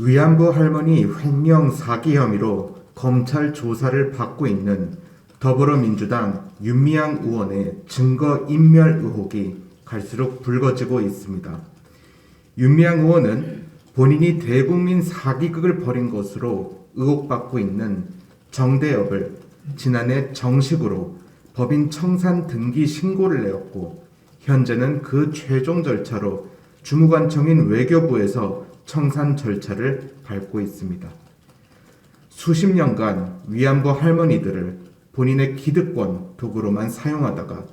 위안부 할머니 횡령 사기 혐의로 검찰 조사를 받고 있는 더불어민주당 윤미향 의원의 증거 인멸 의혹이 갈수록 불거지고 있습니다. 윤미향 의원은 본인이 대국민 사기극을 벌인 것으로 의혹받고 있는 정대협을 지난해 정식으로 법인 청산 등기 신고를 내었고 현재는 그 최종 절차로 주무관청인 외교부에서 청산 절차를 밟고 있습니다. 수십 년간 위안부 할머니들을 본인의 기득권 도구로만 사용하다가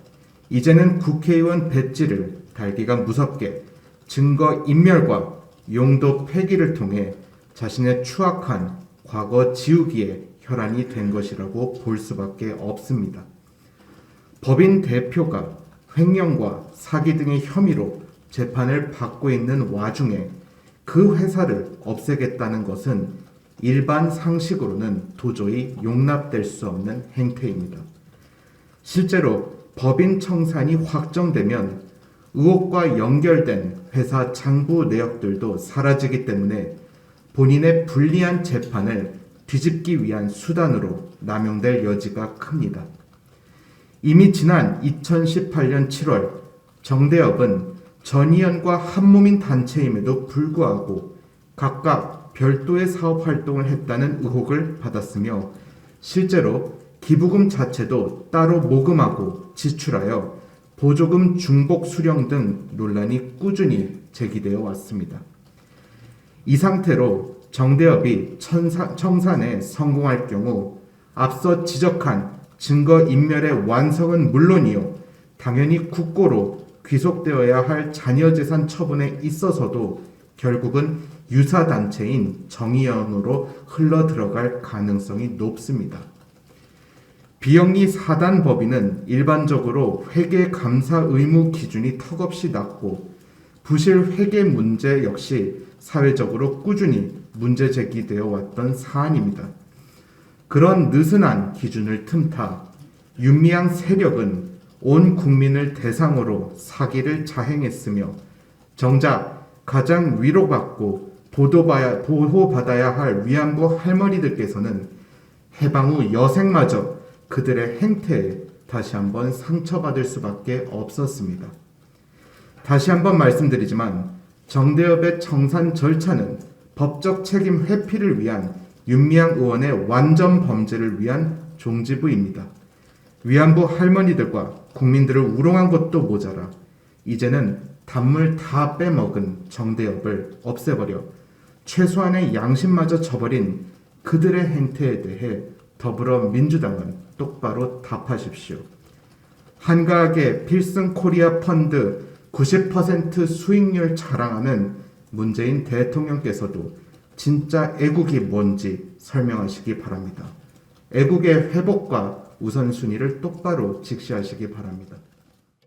이제는 국회의원 배지를 달기가 무섭게 증거 인멸과 용도 폐기를 통해 자신의 추악한 과거 지우기에 혈안이 된 것이라고 볼 수밖에 없습니다. 법인 대표가 횡령과 사기 등의 혐의로 재판을 받고 있는 와중에 그 회사를 없애겠다는 것은 일반 상식으로는 도저히 용납될 수 없는 행태입니다. 실제로 법인 청산이 확정되면 의혹과 연결된 회사 장부 내역들도 사라지기 때문에 본인의 불리한 재판을 뒤집기 위한 수단으로 남용될 여지가 큽니다. 이미 지난 2018년 7월 정대협은 전의연과 한몸인 단체임에도 불구하고 각각 별도의 사업 활동을 했다는 의혹을 받았으며 실제로 기부금 자체도 따로 모금하고 지출하여 보조금 중복 수령 등 논란이 꾸준히 제기되어 왔습니다. 이 상태로 정대협이 청산에 성공할 경우 앞서 지적한 증거 인멸의 완성은 물론이요 당연히 국고로 귀속되어야 할 자녀 재산 처분에 있어서도 결국은 유사 단체인 정의연으로 흘러 들어갈 가능성이 높습니다. 비영리 사단 법인은 일반적으로 회계 감사 의무 기준이 턱없이 낮고 부실 회계 문제 역시 사회적으로 꾸준히 문제 제기되어 왔던 사안입니다. 그런 느슨한 기준을 틈타 윤미향 세력은 온 국민을 대상으로 사기를 자행했으며 정작 가장 위로받고 보도받아야, 보호받아야 할 위안부 할머니들께서는 해방 후 여생마저 그들의 행태에 다시 한번 상처받을 수밖에 없었습니다. 다시 한번 말씀드리지만 정대협의 청산 절차는 법적 책임 회피를 위한 윤미향 의원의 완전 범죄를 위한 종지부입니다. 위안부 할머니들과 국민들을 우롱한 것도 모자라 이제는 단물 다 빼먹은 정대협을 없애버려 최소한의 양심마저 저버린 그들의 행태에 대해 더불어민주당은 똑바로 답하십시오. 한가하게 필승 코리아 펀드 90% 수익률 자랑하는 문재인 대통령께서도 진짜 애국이 뭔지 설명하시기 바랍니다. 애국의 회복과 우선순위를 똑바로 직시하시기 바랍니다.